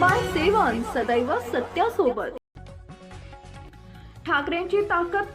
By seven सदैव सत्यासोबत. ठाकरेंची ताकद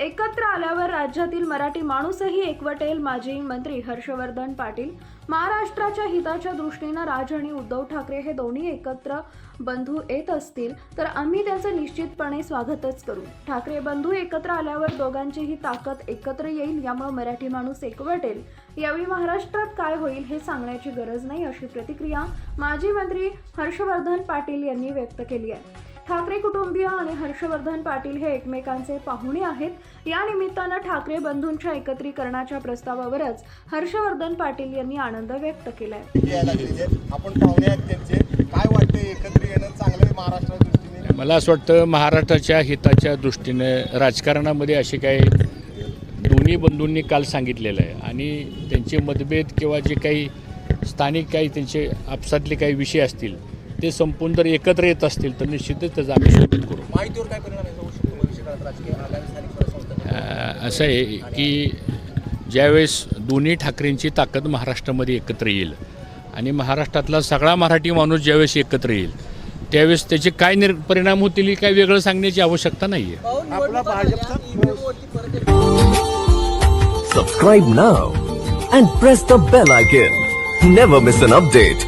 एकत्र आल्यावर राज्यातील मराठी माणूसही एकवटेल माजी मंत्री हर्षवर्धन पाटील. महाराष्ट्राच्या हिताच्या दृष्टीनं राज आणि उद्धव ठाकरे हे दोन्ही एकत्र बंधू येत असतील तर आम्ही त्याचं निश्चितपणे स्वागतच करू. ठाकरे बंधू एकत्र आल्यावर दोघांचीही ताकद एकत्र येईल यामुळे मराठी माणूस एकवटेल. यावेळी महाराष्ट्रात काय होईल हे सांगण्याची गरज नाही अशी प्रतिक्रिया माजी मंत्री हर्षवर्धन पाटील यांनी व्यक्त केली आहे. ठाकरे कुटुंबीय आणि हर्षवर्धन पाटील हे एकमेकांचे पाहुणे आहेत. या निमित्तानं ठाकरे बंधूंच्या एकत्रीकरणाच्या प्रस्तावावरच हर्षवर्धन पाटील यांनी आनंद व्यक्त केलाय. आपण पाहुणे आहेत त्यांचे. काय वाटते एकत्र येणं चांगलं आहे महाराष्ट्राच्या दृष्टीने? मला असं वाटतं महाराष्ट्राच्या हिताच्या दृष्टीनं राजकारणामध्ये असे काही दोन्ही बंधूंनी काल सांगितलेलं आहे. आणि त्यांचे मतभेद किंवा जे काही स्थानिक काही त्यांचे आपसातले काही विषय असतील ते संपून जर एकत्र येत असतील तर निश्चितच त्याचा आम्ही स्वागत करू. माहितीवर काय परिणाम असं आहे की ज्यावेळेस दोन्ही ठाकरेंची ताकद महाराष्ट्रामध्ये एकत्र येईल आणि महाराष्ट्रातला सगळा मराठी माणूस ज्यावेळेस एकत्र येईल त्यावेळेस त्याचे काय निर परिणाम होतील हे काय वेगळं सांगण्याची आवश्यकता नाही आहे आपला भाजपचा Subscribe now and press the bell icon. Never miss an update.